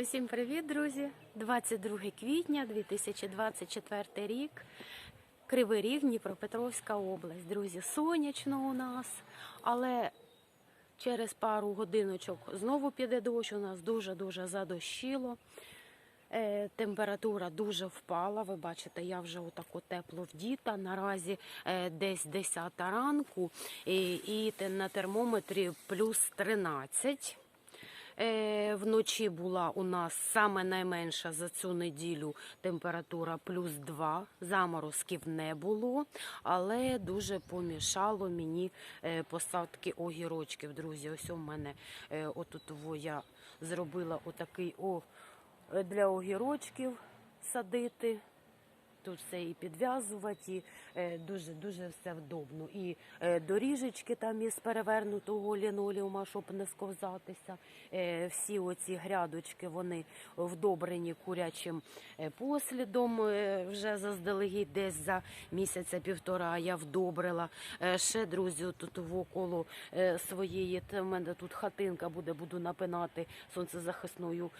Усім привіт, друзі! 22 квітня 2024 рік. Кривий Ріг, Дніпропетровська область. Друзі, сонячно у нас, але через пару годиночок знову піде дощ. У нас дуже-дуже задощило. Е, Температура дуже впала. Ви бачите, я вже отако тепло вдіта. Наразі е, десь 10 ранку, і на термометрі плюс 13. Е, Вночі була у нас саме найменша за цю неділю температура плюс 2. Заморозків не було, але дуже помішало мені е, посадки огірочків. Друзі, ось у мене е, отут я зробила отакий о для огірочків садити. Тут все і підв'язувати, і е, дуже дуже все вдобно. І е, доріжечки там із перевернутого лінолеума, щоб не сковзатися. Е, всі оці грядочки вони вдобрені курячим послідом. вже заздалегідь десь за місяця півтора я вдобрила. Ще друзі, тут около е, своєї в мене тут хатинка буде, буду напинати сонцезахисною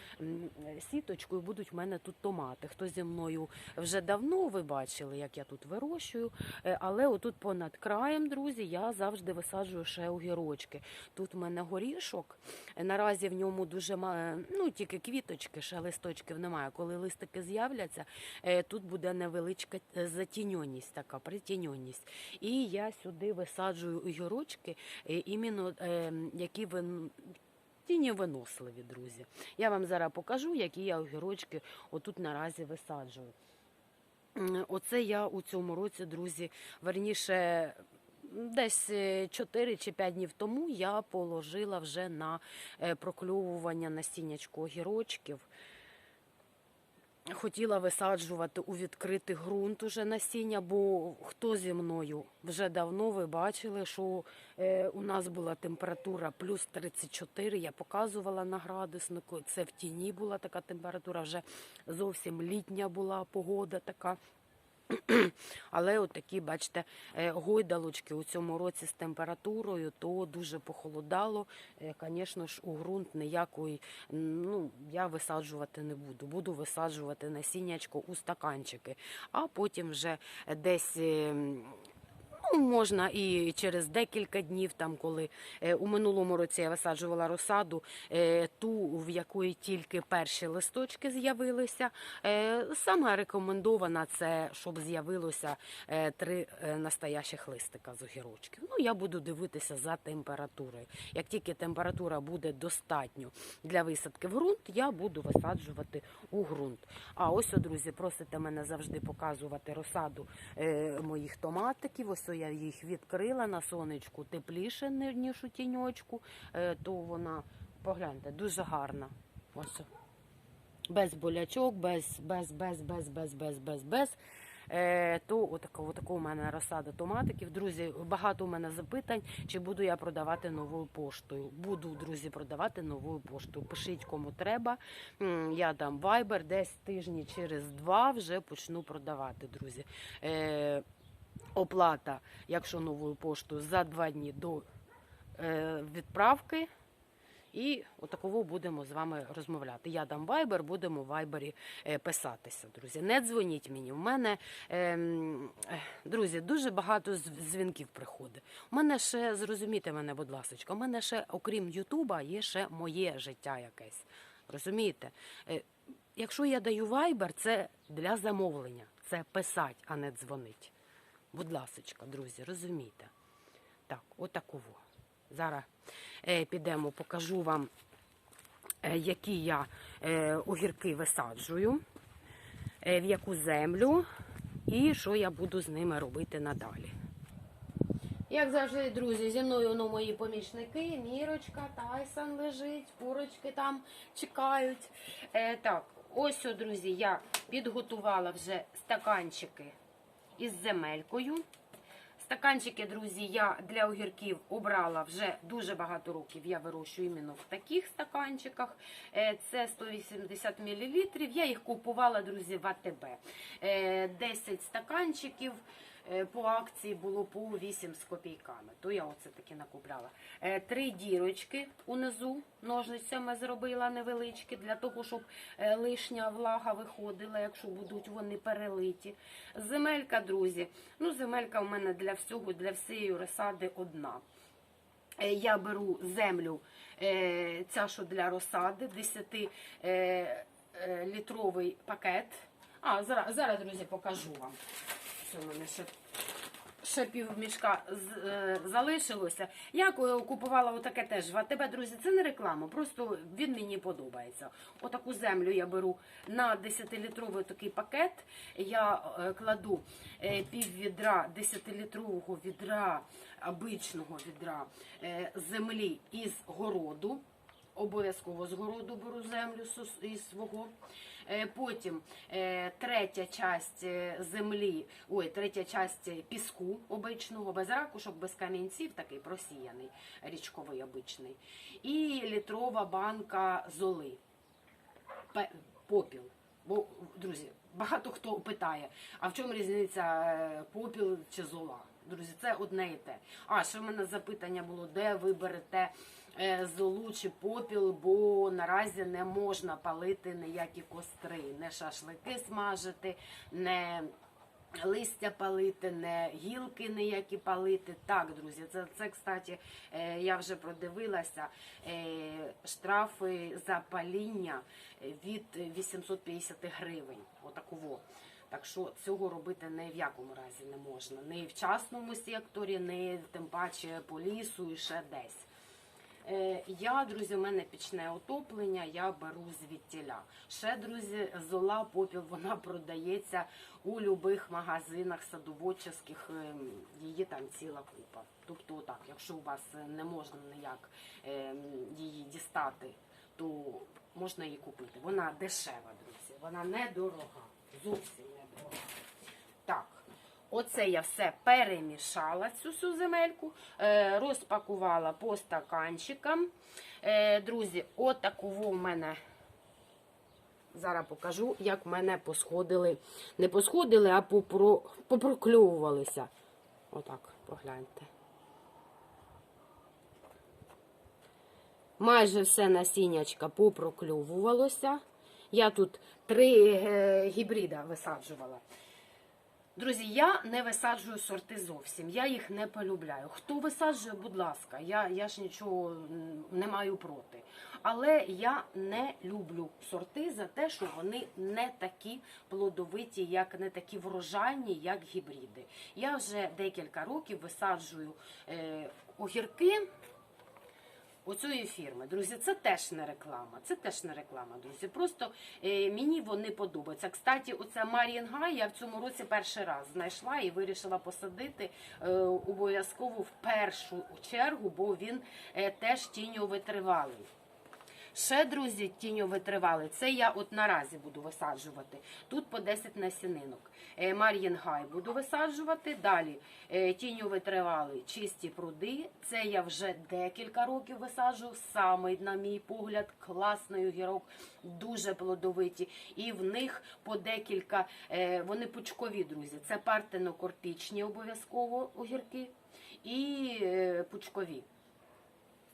сіточкою. Будуть в мене тут томати. Хто зі мною вже давно ви бачили, як я тут вирощую. Е, Але отут понад краєм, друзі, я завжди висаджую ще огірочки. Тут в мене горішок. Е, Наразі в ньому дуже мало, ну тільки квіточки, ще листочків немає. Коли листики з'являться, е, тут буде невеличка е, затіньоність, така притіньоність. І я сюди висаджую огірочки, е, іменно е, які вин- тіньовиносливі, друзі. Я вам зараз покажу, які я огірочки отут наразі висаджую. Оце я у цьому році, друзі, верніше. Десь 4 чи 5 днів тому я положила вже на прокльовування на насіннячку огірочків. Хотіла висаджувати у відкритий ґрунт уже насіння, бо хто зі мною вже давно ви бачили, що е, у нас була температура плюс 34, я показувала на градуснику. Це в тіні була така температура, вже зовсім літня була погода така. Але от такі, бачите, е, гойдалочки у цьому році з температурою, то дуже похолодало. Звісно ж, у ґрунт ніякої, ну, я висаджувати не буду. Буду висаджувати насіннячко у стаканчики, а потім вже десь. Ну, можна і через декілька днів, там, коли е, у минулому році я висаджувала розсаду, е, ту, в якої тільки перші листочки з'явилися. Е, саме рекомендована це, щоб з'явилося три настоящих листика з огірочків. Ну, я буду дивитися за температурою. Як тільки температура буде достатньо для висадки в ґрунт, я буду висаджувати у ґрунт. А ось, друзі, просите мене завжди показувати розсаду моїх томатиків. Ось о, я їх відкрила на сонечку тепліше, ніж у тіньочку, е, то вона, погляньте, дуже гарна. Ось. Без болячок, без, без, без, без, без, без, без, без. Е, то отака, отака у мене розсада томатиків. Друзі, багато у мене запитань, чи буду я продавати новою поштою. Буду, друзі, продавати новою поштою. Пишіть кому треба. Я дам Viber, десь тижні через два вже почну продавати, друзі. Е, оплата, якщо новою поштою, за два дні до е, відправки. І отаково будемо з вами розмовляти. Я дам вайбер, будемо в вайбері писатися, друзі. Не дзвоніть мені. У мене, ем, е, друзі, дуже багато дзвінків приходить. У мене ще, зрозумійте мене, будь ласка, у мене ще, окрім Ютуба, є ще моє життя якесь. Розумієте? Е, Якщо я даю вайбер, це для замовлення. Це писать, а не дзвонить. Будь ласочка, друзі, розумієте? Так, отаково. Зараз е, підемо, покажу вам, е, які я е, огірки висаджую, е, в яку землю і що я буду з ними робити надалі. Як завжди, друзі, зі мною ну, мої помічники, Мірочка, Тайсон лежить, курочки там чекають. Е, так, ось, друзі, я підготувала вже стаканчики із земелькою. Стаканчики, друзі, я для огірків обрала вже дуже багато років. Я вирощую іменно в таких стаканчиках. Е, Це 180 мл. Я їх купувала, друзі, в АТБ. Е, 10 стаканчиків. Е, по акції було по 8 з копійками. То я оце таки накупляла. Е, Три дірочки унизу ножницями зробила невеличкі, для того, щоб е, лишня влага виходила, якщо будуть вони перелиті. Земелька, друзі. Ну, земелька в мене для всього, для всієї розсади одна. Я беру землю, ця що для розсади, 10 е, е, літровий пакет. А, зараз, зараз, друзі, покажу вам. В мене ще, ще пів мішка е, залишилося. Я купувала отаке теж в АТБ, друзі, це не реклама, просто він мені подобається. Отаку землю я беру на 10-літровий такий пакет. Я е, кладу е, пів відра 10-літрового відра, обичного відра землі із городу. Обов'язково з городу беру землю із свого. Е, Потім е, третя часть е, землі, ой, третя часть піску обичного, без ракушок, без камінців, такий просіяний, річковий обичний. І літрова банка золи. Попіл. Бо, друзі, багато хто питає, а в чому різниця е, попіл чи зола? Друзі, це одне і те. А ще в мене запитання було, де ви берете е, золу чи попіл, бо наразі не можна палити ніякі костри, не шашлики смажити, не листя палити, не гілки ніякі палити. Так, друзі, це, це кстати, е, я вже продивилася. Е, штрафи за паління від 850 гривень. Отаково. Так що цього робити ні в якому разі не можна. Ні в частному секторі, ні тим паче по лісу і ще десь. Е, Я, друзі, у мене пічне отоплення, я беру звідтіля. Ще, друзі, зола попіл, вона продається у любих магазинах садоводчих, ем, її там ціла купа. Тобто, так, якщо у вас не можна ніяк ем, її дістати, то можна її купити. Вона дешева, друзі, вона недорога, зовсім недорога. Оце я все перемішала цю всю земельку, е, розпакувала по стаканчикам. Е, друзі, отакого в мене. Зараз покажу, як мене посходили. Не посходили, а попро, попрокльовувалися. Отак, погляньте. Майже все насіннячка попрокльовувалося. Я тут три е, гібрида висаджувала. Друзі, я не висаджую сорти зовсім. Я їх не полюбляю. Хто висаджує, будь ласка, я, я ж нічого не маю проти. Але я не люблю сорти за те, що вони не такі плодовиті, як не такі врожайні, як гібриди. Я вже декілька років висаджую е, огірки. Оцієї фірми, друзі, це теж не реклама. Це теж не реклама, друзі. Просто е, мені вони подобаються. Кстати, оця Марінгай я в цьому році перший раз знайшла і вирішила посадити е, обов'язково в першу чергу, бо він е, теж тіньовитривалий. Ще, друзі, тіньовитривалий. Це я от наразі буду висаджувати. Тут по 10 насінинок. Е, Мар'їнгай буду висаджувати. Далі е, тіньовитривалий чисті пруди. Це я вже декілька років висаджую. Самий, на мій погляд, класний огірок, дуже плодовиті. І в них по декілька, е, вони пучкові, друзі. Це партенокортичні обов'язково огірки і пучкові.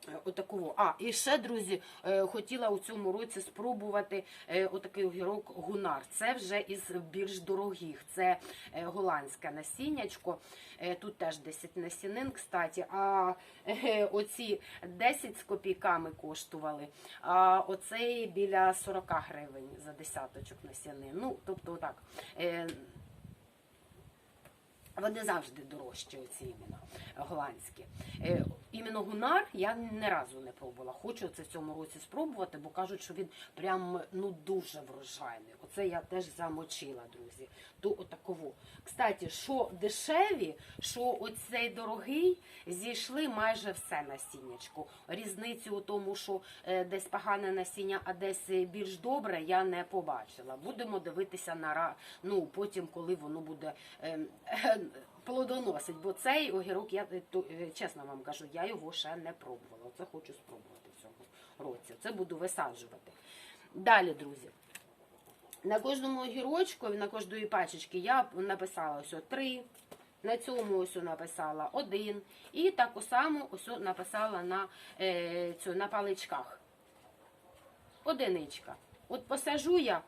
Е, Отаково. А, і ще, друзі, е, хотіла у цьому році спробувати е, отакий огірок гунар. Це вже із більш дорогих. Це голландське насіннячко. Тут теж 10 насінин, кстати. А оці 10 з копійками коштували. А оцей біля 40 гривень за десяточок насінин. Ну, тобто, так. Вони завжди дорожчі, оці іменно голландські. Е, іменно гунар я ні разу не пробувала. Хочу це в цьому році спробувати, бо кажуть, що він прям ну дуже врожайний. Оце я теж замочила, друзі. То отаково. Кстати, що дешеві, що оцей дорогий, зійшли майже все насіннячко. Різницю у тому, що е, десь погане насіння, а десь більш добре, я не побачила. Будемо дивитися на ну, потім, коли воно буде. ем, Плодоносить, бо цей огірок, я е, е, чесно вам кажу, я його ще не пробувала. Це хочу спробувати в цьому році. Це буду висаджувати. Далі, друзі. На кожному огірочку, на кожної пачечки я написала ось 3, На цьому ось написала один. І таку саму ось написала на, е, цю, на паличках. Одиничка. От посажу я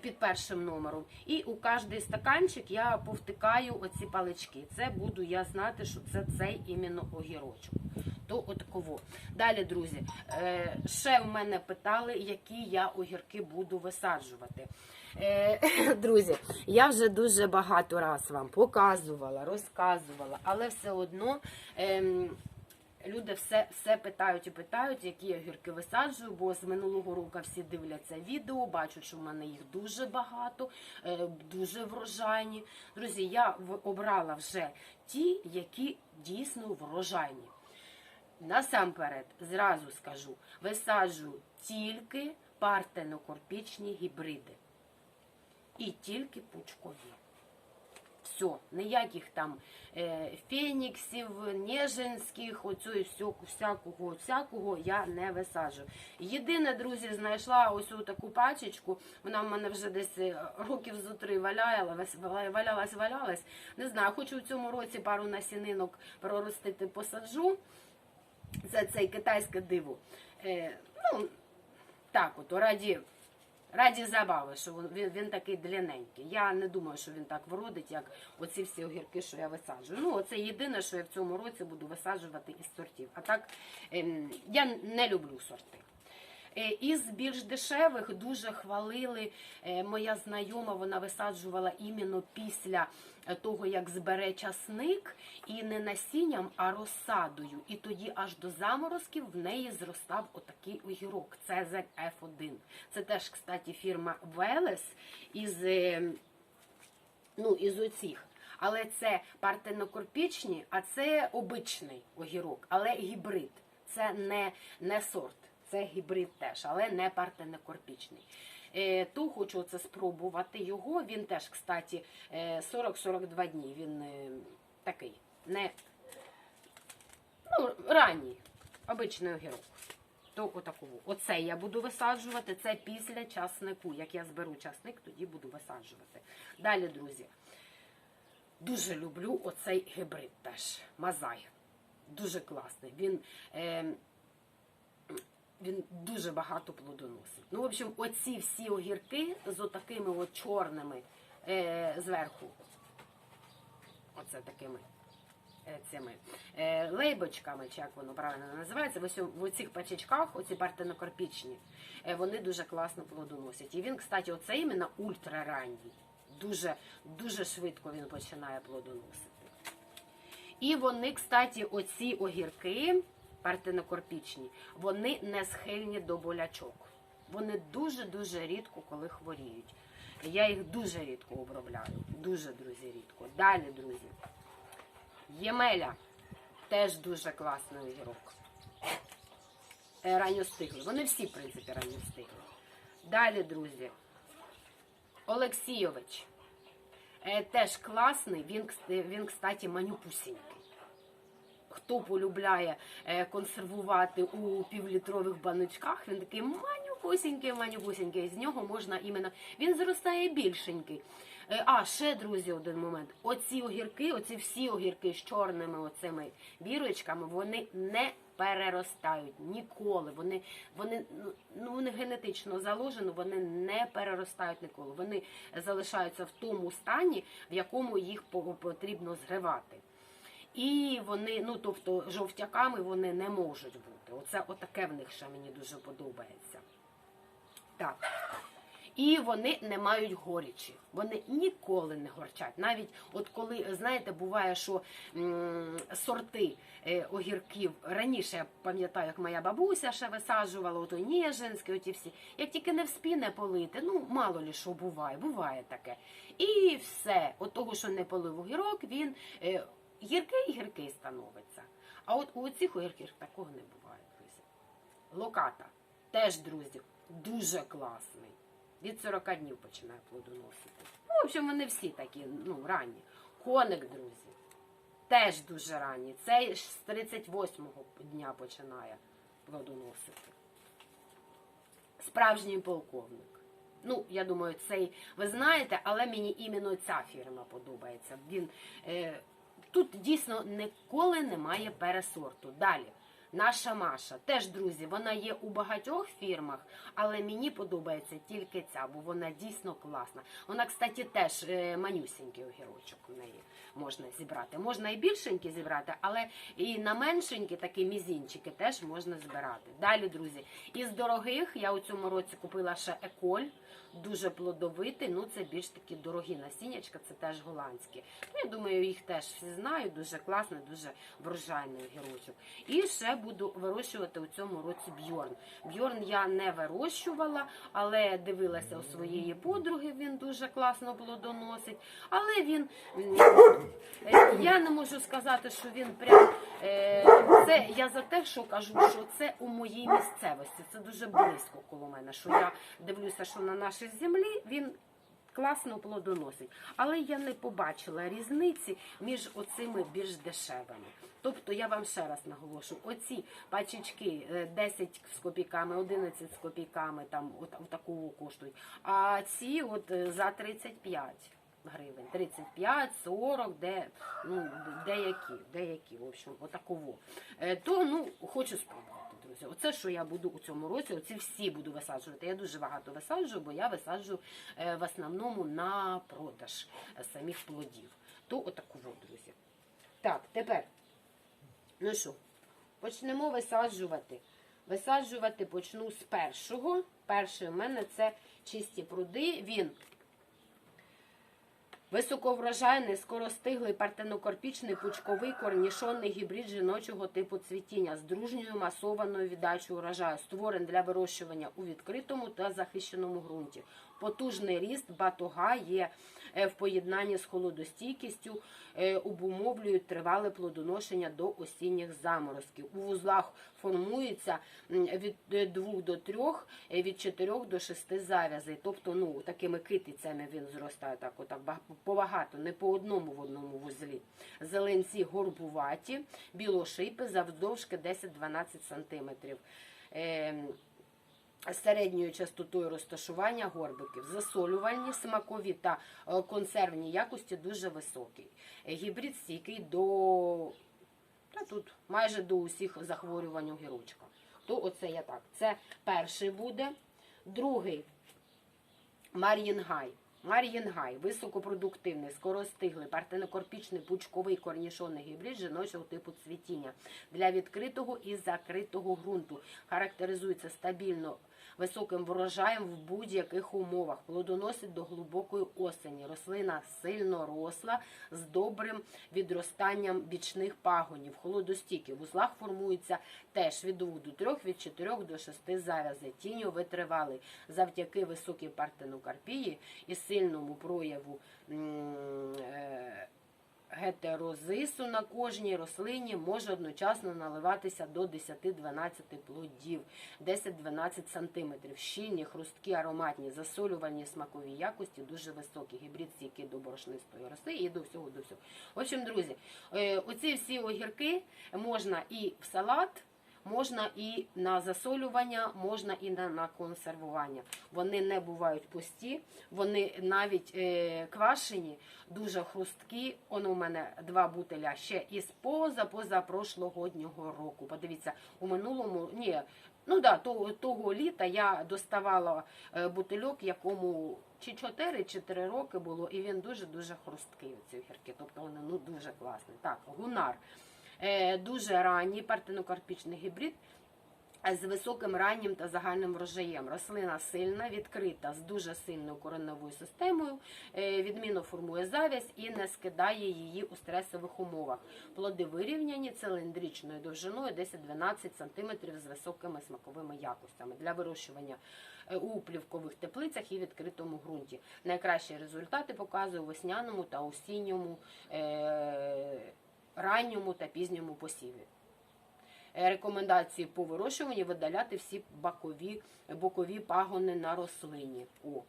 під першим номером, і у кожний стаканчик я повтикаю оці палички. Це буду я знати, що це цей іменно огірочок. То отаково. Далі, друзі, е, ще в мене питали, які я огірки буду висаджувати. Е, друзі, я вже дуже багато раз вам показувала, розказувала, але все одно. Люди все, все питають і питають, які я гірки висаджую, бо з минулого року всі дивляться відео, бачать, що в мене їх дуже багато, е, дуже врожайні. Друзі, я обрала вже ті, які дійсно врожайні. Насамперед, зразу скажу, висаджую тільки партенокорпічні гібриди. І тільки пучкові. Все, ніяких там е, феніксів, неженських, оцю всякого, всякого я не висаджую. Єдине, друзі, знайшла ось таку пачечку. Вона в мене вже десь е, років зо три валялась, валялась, валялась. Не знаю, хочу в цьому році пару насінинок проростити, посаджу. Це цей китайське диво. Е, ну, так, от, раді, раді забави, що він, він, такий длинненький. Я не думаю, що він так вродить, як оці всі огірки, що я висаджую. Ну, оце єдине, що я в цьому році буду висаджувати із сортів. А так ем, я не люблю сорти. Е, Із більш дешевих дуже хвалили е, моя знайома, вона висаджувала іменно після е, того, як збере часник, і не насінням, а розсадою. І тоді аж до заморозків в неї зростав отакий огірок. Цезарь F1. Це теж, кстати, фірма Велес із, ну, із оцих. Але це партенокорпічні, а це обичний огірок, але гібрид. Це не, не сорт, це гібрид теж, але не партенокорпічний. Е, то хочу це спробувати його. Він теж, кстати, е, 40-42 дні. Він е, такий, не ну, ранній, обичний огірок. То отакову. Оце я буду висаджувати. Це після часнику. Як я зберу часник, тоді буду висаджувати. Далі, друзі. Дуже люблю оцей гібрид теж. Мазай. Дуже класний. Він, е, він дуже багато плодоносить. Ну, в общем, оці всі огірки з отакими от чорними е, зверху. Оце такими е, цими е, лейбочками, чи як воно правильно називається, в, ось, в оцих пачечках, оці партенокарпічні, е, вони дуже класно плодоносять. І він, кстати, оце іменно ультраранній. Дуже, дуже швидко він починає плодоносити. І вони, кстати, оці огірки партенокорпічні, вони не схильні до болячок. Вони дуже-дуже рідко, коли хворіють. Я їх дуже рідко обробляю. Дуже, друзі, рідко. Далі, друзі. Ємеля теж дуже класний огірок. Е, Ранньостиглий. Вони всі, в принципі, ранньостиглі. Далі, друзі. Олексійович. Е, Теж класний, він, він, кстати, манюпусінький. Хто полюбляє е, консервувати у півлітрових баночках, він такий манюпусінький, манюпусінький. З нього можна іменно. Він зростає більшенький. Е, А, ще, друзі, один момент. Оці огірки, оці всі огірки з чорними оцими бірочками, вони не переростають ніколи. Вони, вони, ну, ну, вони генетично заложено, вони не переростають ніколи. Вони залишаються в тому стані, в якому їх по- потрібно зривати. І вони, ну тобто, жовтяками вони не можуть бути. Оце отаке в них ще мені дуже подобається. Так. І вони не мають горічі. Вони ніколи не горчать. Навіть от коли, знаєте, буває, що м, сорти е, огірків раніше я пам'ятаю, як моя бабуся ще висаджувала, ото Ніжинське, оті всі. Як тільки не вспіне полити, ну мало лі що буває, буває таке. І все, от того, що не полив огірок, він е, гіркий гіркий становиться. А от у цих огірків такого не буває, друзі. Локата теж, друзі, дуже класний. Від 40 днів починає плодоносити. Ну, в общем, вони всі такі, ну, ранні. Коник, друзі, теж дуже ранній. Цей з 38-го дня починає плодоносити. Справжній полковник. Ну, я думаю, цей ви знаєте, але мені іменно ця фірма подобається. Він е, тут дійсно ніколи немає пересорту. Далі. Наша Маша, теж друзі, вона є у багатьох фірмах, але мені подобається тільки ця, бо вона дійсно класна. Вона, кстати, теж е, манюсенький огірочок у неї можна зібрати. Можна і більшенькі зібрати, але і на меншенькі такі мізінчики теж можна збирати. Далі, друзі, із дорогих я у цьому році купила ще еколь. Дуже плодовитий, ну це більш такі дорогі насіннячка, це теж голландські. Ну, я думаю, їх теж всі знають, дуже класний, дуже врожайний огірочок. І ще буду вирощувати у цьому році бьорн. Бьорн я не вирощувала, але дивилася у своєї подруги, він дуже класно плодоносить. Але він е, я не можу сказати, що він прям е, це я за те, що кажу, що це у моїй місцевості. Це дуже близько коло мене. Що я дивлюся, що на нашій землі він. Класно плодоносить, але я не побачила різниці між оцими більш дешевими. Тобто я вам ще раз наголошу, оці пачечки е, 10 з копійками, 11 з копійками, там от, от такого коштують. А ці от е, за 35 гривень, 35, 40, де, ну, деякі, деякі, в общем, отаково. Е, То, ну, хочу спробувати, друзі. Оце, що я буду у цьому році, оці всі буду висаджувати. Я дуже багато висаджую, бо я висаджую е, в основному на продаж е, самих плодів. То отаково, друзі. Так, тепер, ну що, почнемо висаджувати. Висаджувати почну з першого. Перший у мене це чисті пруди. Він Високоврожайний, скоростиглий, партенокорпічний, пучковий, корнішонний гібрид жіночого типу цвітіння з дружньою масованою віддачею урожаю, створений для вирощування у відкритому та захищеному ґрунті. Потужний ріст батуга є в поєднанні з холодостійкістю, е, обумовлюють тривале плодоношення до осінніх заморозків. У вузлах формується від 2 до 3, від 4 до 6 зав'язей. Тобто, ну, такими китицями він зростає так, отак побагато, не по одному в одному вузлі. Зеленці горбуваті, білошипи завдовжки 10-12 см. Середньою частотою розташування горбиків. Засолювальні, смакові та е, консервні якості дуже високі. Е, Гібрид стійкий до та тут майже до усіх захворювань огірочка. То оце я так. Це перший буде. Другий Мар'їнгай. Мар'їнгай високопродуктивний, скоростиглий, партенокорпічний, пучковий корнішонний гібрид жіночого типу цвітіння для відкритого і закритого ґрунту. Характеризується стабільно високим врожаєм в будь-яких умовах. Плодоносить до глибокої осені. Рослина сильно росла з добрим відростанням бічних пагонів. Холодостійкий. В узлах формується теж від 2 до 3, від 4 до 6 зав'язей. Тіньо витривалий. Завдяки високій партенокарпії і сильному прояву е, гетерозису на кожній рослині може одночасно наливатися до 10-12 плодів, 10-12 см. Щільні, хрусткі, ароматні, засолювальні смакові якості дуже високі. Гібрид стійкий до борошнистої роси і до всього, до всього. В общем, друзі, е, оці всі огірки можна і в салат. Можна і на засолювання, можна і на, консервування. Вони не бувають пусті, вони навіть е, квашені, дуже хрусткі. Он у мене два бутиля ще із поза позапрошлогоднього року. Подивіться, у минулому ні, ну да, того, того літа я доставала е, бутильок, якому чи 4, чи 3 роки було, і він дуже дуже хрусткий. Ці огірки. Тобто вони ну дуже класні. Так, гунар. Е, дуже ранній партенокарпічний гібрид е, з високим раннім та загальним врожаєм. Рослина сильна, відкрита з дуже сильною кореневою системою, е, відмінно формує завязь і не скидає її у стресових умовах. Плоди вирівняні циліндричною довжиною 10-12 см з високими смаковими якостями для вирощування у плівкових теплицях і відкритому ґрунті. Найкращі результати показує у весняному та осінньому. Ранньому та пізньому посіві. Е, Рекомендації по вирощуванню видаляти всі бокові, бокові пагони на рослині. О.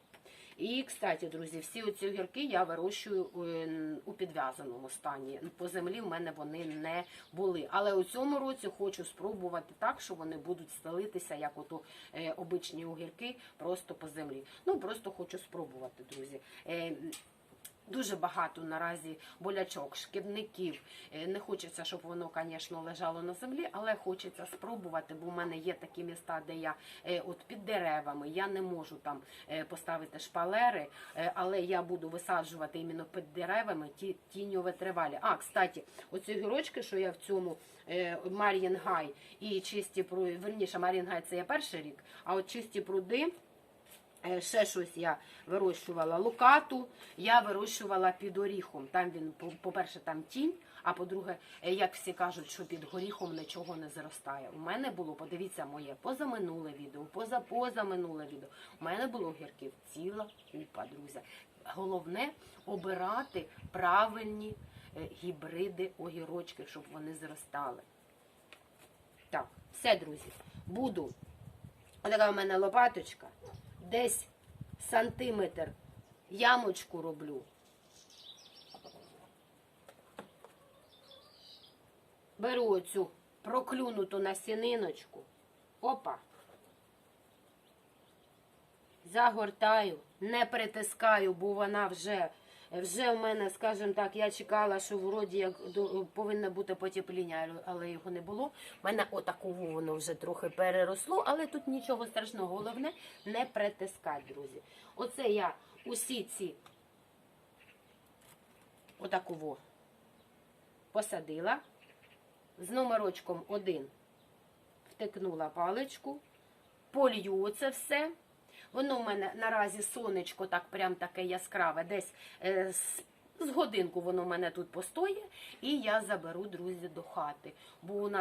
І, кстати, друзі, всі оці огірки я вирощую е, у підв'язаному стані. По землі в мене вони не були. Але у цьому році хочу спробувати так, що вони будуть стелитися, як ото е, обичні огірки, просто по землі. Ну, просто хочу спробувати, друзі. Дуже багато наразі болячок, шкідників. Е, Не хочеться, щоб воно, звісно, лежало на землі, але хочеться спробувати, бо в мене є такі міста, де я е, от під деревами, я не можу там е, поставити шпалери, але я буду висаджувати іменно під деревами ті тіньове тривалі. А, кстати, оці гірочки, що я в цьому е, Мар'їн Гай і чисті пруди, верніше, Мар'їн Гай це я перший рік, а от чисті пруди. Е, Ще щось я вирощувала лукату, я вирощувала під оріхом. Там він, по- по-перше, там тінь, а по-друге, е, як всі кажуть, що під горіхом нічого не зростає. У мене було, подивіться моє позаминуле відео, позапозаминуле відео. У мене було огірків ціла купа, друзі. Головне обирати правильні е, гібриди огірочків, щоб вони зростали. Так, все, друзі, буду. Отака в мене лопаточка. Десь сантиметр ямочку роблю. Беру оцю проклюнуту насіниночку. Опа. Загортаю, не притискаю, бо вона вже, вже в мене, скажімо так, я чекала, що вроді як повинно бути потепління, але його не було. У мене отаково воно вже трохи переросло, але тут нічого страшного. Головне не притискати, друзі. Оце я усі ці отаково посадила. З номерочком 1 втикнула паличку, полью це все. Воно в мене наразі сонечко так прям таке яскраве, десь е, з, з годинку воно в мене тут постоє, і я заберу, друзі, до хати. Бо у нас